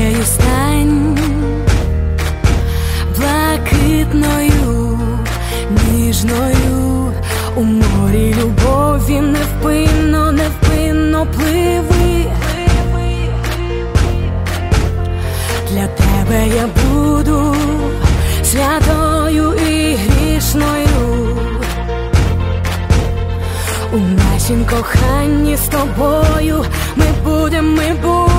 тією стань блакитною, ніжною у морі любові невпинно, невпинно пливи. Для тебе я буду святою і грішною. У нашім коханні з тобою ми будемо, ми будемо.